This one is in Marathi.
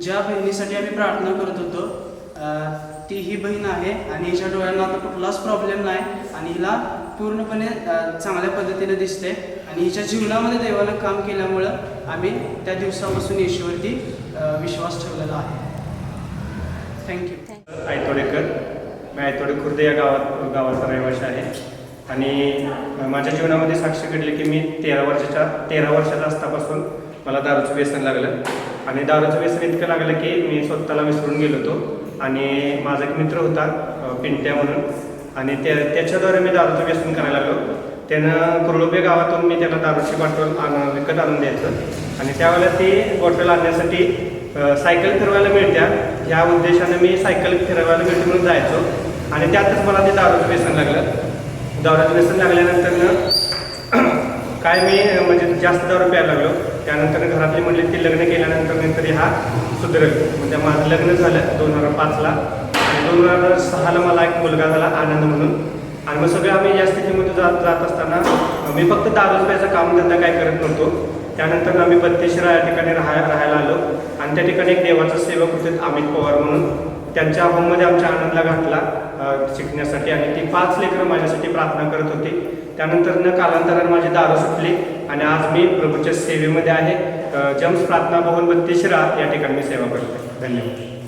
ज्या बहिणीसाठी आम्ही प्रार्थना करत होतो ती ही बहीण आहे आणि हिच्या डोळ्यांना आता कुठलाच प्रॉब्लेम नाही आणि हिला पूर्णपणे चांगल्या पद्धतीने दिसते. आणि हिच्या जीवनामध्ये देवानं काम केल्यामुळं आम्ही त्या दिवसापासून येशूवरती विश्वास ठेवलेला आहे. थँक्यू आयतोडेकर मी आयतोडे खुर्द या गावात गावाचा रहिवासी आहे. आणि माझ्या जीवनामध्ये साक्ष घडली की मी तेरा वर्षाच्या तेरा वर्षाचा असतापासून मला दारूचं व्यसन लागलं. आणि दारूचं व्यसन इतकं लागलं की मी स्वतःला विसरून गेलो होतो. आणि माझा एक मित्र होता पिंट्या म्हणून. आणि त्या त्याच्याद्वारे मी दारूचं व्यसन करायला लागलो. त्यानं कुरलोबे गावातून मी त्याला दारूची बॉटल आण विकत आणून द्यायचं. आणि त्यावेळेला ती बॉटल आणण्यासाठी सायकल फिरवायला मिळत्या. ह्या उद्देशानं मी सायकल फिरवायला मिळते म्हणून जायचो. आणि त्यातच मला ते दारूचं व्यसन लागलं. दारूचं व्यसन लागल्यानंतर काय मी म्हणजे जास्त दारू प्यायला लागलो. त्यानंतर घरातली म्हणले की लग्न केल्यानंतर नंतर हा सुधरेल. म्हणजे माझं लग्न झालं दोन हजार पाचला. दोन हजार सहाला मला एक मुलगा झाला आनंद म्हणून. आणि मग सगळं आम्ही या स्थितीमध्ये जात जात असताना मी फक्त दारू काम कामधंदा काय करत नव्हतो. त्यानंतर आम्ही बत्तीशिरा या ठिकाणी राहाय राहायला आलो. आणि त्या ठिकाणी एक देवाचा सेवक होते अमित पवार म्हणून. त्यांच्या होममध्ये आमच्या आनंदला घातला शिकण्यासाठी. आणि ती पाच लेकरं माझ्यासाठी प्रार्थना करत होती. त्यानंतर न कालांतराने माझी दारू सुटली आणि आज मी प्रभूच्या सेवेमध्ये आहे. जम्स प्रार्थना भवन बत्तीशिरा या ठिकाणी मी सेवा करतो धन्यवाद.